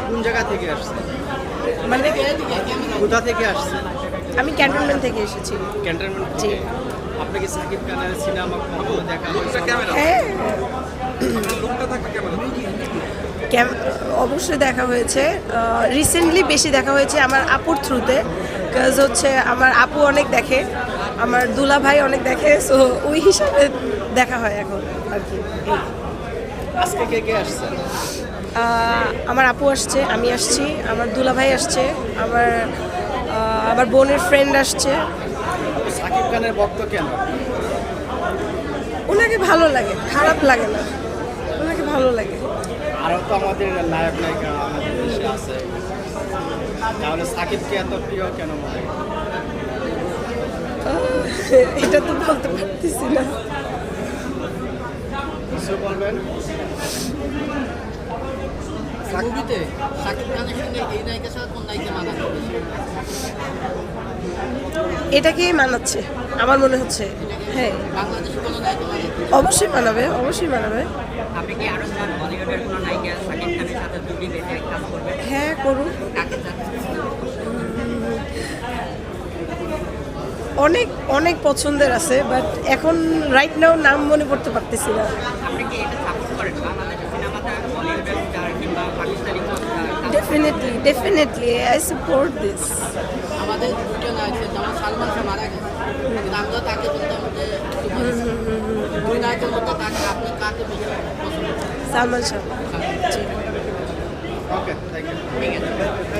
কোন জায়গা থেকে আসছেন মানে কোথা থেকে আসছেন আমি ক্যান্টনমেন্ট থেকে এসেছি। ক্যান্টনমেন্ট জি। থেকে? আপনি কি সাকিব খানের সিনেমা কখনো দেখা হয়েছে? হ্যাঁ। অবশ্যই দেখা হয়েছে। রিসেন্টলি বেশি দেখা হয়েছে আমার আপুর থ্রুতে কাজ হচ্ছে আমার আপু অনেক দেখে আমার দুলা ভাই অনেক দেখে সো ওই হিসাবে দেখা হয় এখন আর কি। আজকে কে কে আসছেন আহ, আমার আপু আসছে আমি আসছি আমার দুলা ভাই আসছে আমার আমার বোনের ফ্রেন্ড আসছে। সাকিব খানের ভক্ত কেন? ওনাকে ভালো লাগে খারাপ লাগে না। ওনাকে ভালো লাগে। আরও তো আমাদের নায়ক নায়িকা আমাদের দেশে আছে। তাহলে সাকিবকে এত প্রিয় কেন মনে এটা তো বলতে পারতেছি না। কিছু বলবেন? মুভিতে শাকিব খানের সঙ্গে এই নায়িকা ছাড়া কোন নায়িকা মানাবে এটাকেই মানাচ্ছে আমার মনে হচ্ছে। হ্যাঁ। বাংলাদেশে কোনো নায়িকা অবশ্যই মানাবে অবশ্যই মানাবে। আপনি কি আরও চান বলিউডের কোনো নায়িকা সাকিব খানের সাথে জুটি বেঁধে কাজ করবে হ্যাঁ করুন। কাকে চান? অনেক অনেক পছন্দের আছে বাট এখন রাইট নাও নাম মনে করতে পারতেছি না। আপনি কি এটা সাপোর্ট করেন বাংলাদেশের সিনেমাতে বলিউডের স্টার কিংবা পাকিস্তানি কোনো star? Definitely definitely I support this আমাদের দুটো নায়ক আছে, যেমন সালমান খান মারা গেছে আমরা তাকে বলতাম যে দুই নায়কের মধ্যে তাকে আপনি কাকে বেশি পছন্দ Salman Shah okay thank you